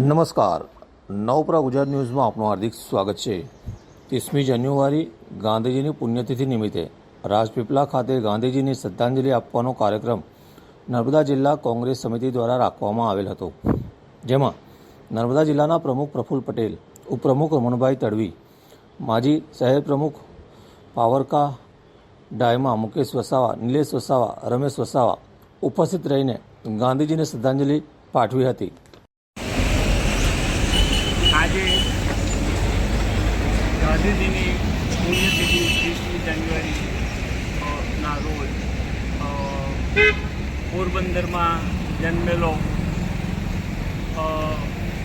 નમસ્કાર. નવપરા ગુજરાત ન્યૂઝમાં આપનું હાર્દિક સ્વાગત છે. ત્રીસમી જાન્યુઆરી, ગાંધીજીની પુણ્યતિથિ નિમિત્તે રાજપીપલા ખાતે ગાંધીજીની શ્રદ્ધાંજલિ આપવાનો કાર્યક્રમ નર્મદા જિલ્લા કોંગ્રેસ સમિતિ દ્વારા રાખવામાં આવેલ હતો. જેમાં નર્મદા જિલ્લાના પ્રમુખ પ્રફુલ્લ પટેલ, ઉપપ્રમુખ રમણભાઈ તડવી, માજી શહેર પ્રમુખ પાવરકા ડાયમા મુકેશ વસાવા, નિલેશ વસાવા, રમેશ વસાવા ઉપસ્થિત રહીને ગાંધીજીને શ્રદ્ધાંજલિ પાઠવી હતી. આજે ગાંધીજીની પુણ્યતિથિ ત્રીસમી જાન્યુઆરી ના, રોજ પોરબંદરમાં જન્મેલો.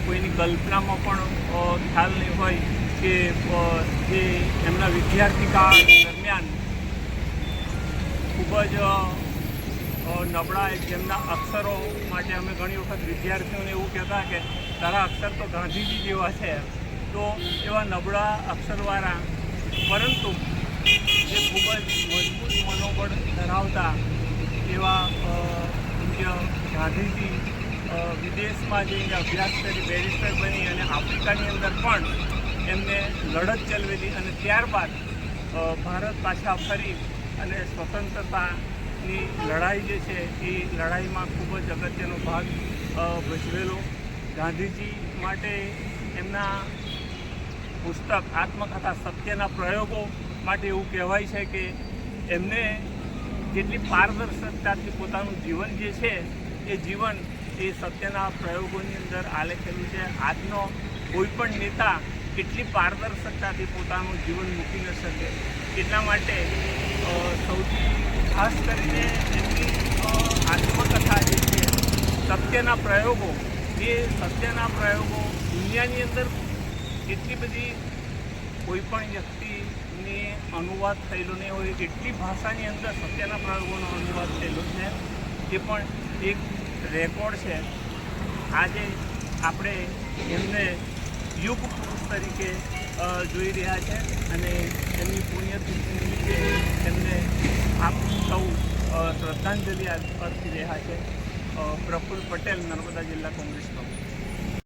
કોઈની કલ્પનામાં પણ ખ્યાલ નહીં હોય કે જે એમના વિદ્યાર્થી કાળ દરમિયાન ખૂબ જ નબળા જેમના અક્ષરો માટે અમે ઘણી વખત વિદ્યાર્થીઓને એવું કહેતા કે તારા અક્ષર તો ગાંધીજી જેવા છે. તો એવા નબળા અક્ષરવાળા, પરંતુ જે ખૂબ જ મજબૂત મનોબળ ધરાવતા એવા મુખ્ય ગાંધીજી વિદેશમાં જઈને અભ્યાસ કરી બેરિસ્ટર બની અને આફ્રિકાની અંદર પણ એમને લડત ચલવેલી અને ત્યારબાદ ભારત પાછા ફરી અને સ્વતંત્રતાની લડાઈ જે છે, એ લડાઈમાં ખૂબ જ અગત્યનો ભાગ ભજવેલો. ગાંધીજી માટે એમના પુસ્તક આત્મકથા સત્યના પ્રયોગો માટે એવું કહેવાય છે કે એમને જેટલી પારદર્શકતાથી પોતાનું જીવન જે છે, એ જીવન એ સત્યના પ્રયોગોની અંદર આલેખેલું છે. આજનો કોઈપણ નેતા કેટલી પારદર્શકતાથી પોતાનું જીવન મૂકી ન શકે. એટલા માટે ખાસ કરીને એમની આત્મકથા જે છે, સત્યના પ્રયોગો, એ સત્યના પ્રયોગો દુનિયાની અંદર એટલી બધી કોઈ પણ વ્યક્તિને અનુવાદ થયેલો નહીં હોય, એટલી ભાષાની અંદર સત્યના પ્રયોગોનો અનુવાદ થયેલો છે, એ પણ એક રેકોર્ડ છે. આજે આપણે એમને યુગ પુરુષ તરીકે જોઈ રહ્યા છે અને એમની પુણ્યતિથિ નિમિત્તે એમને આપ સૌ અ, શ્રદ્ધાંજલિ અર્પી રહ્યા છે પ્રફુલ્લ પટેલ નર્મદા જિલ્લા કોંગ્રેસ પ્રમુખ.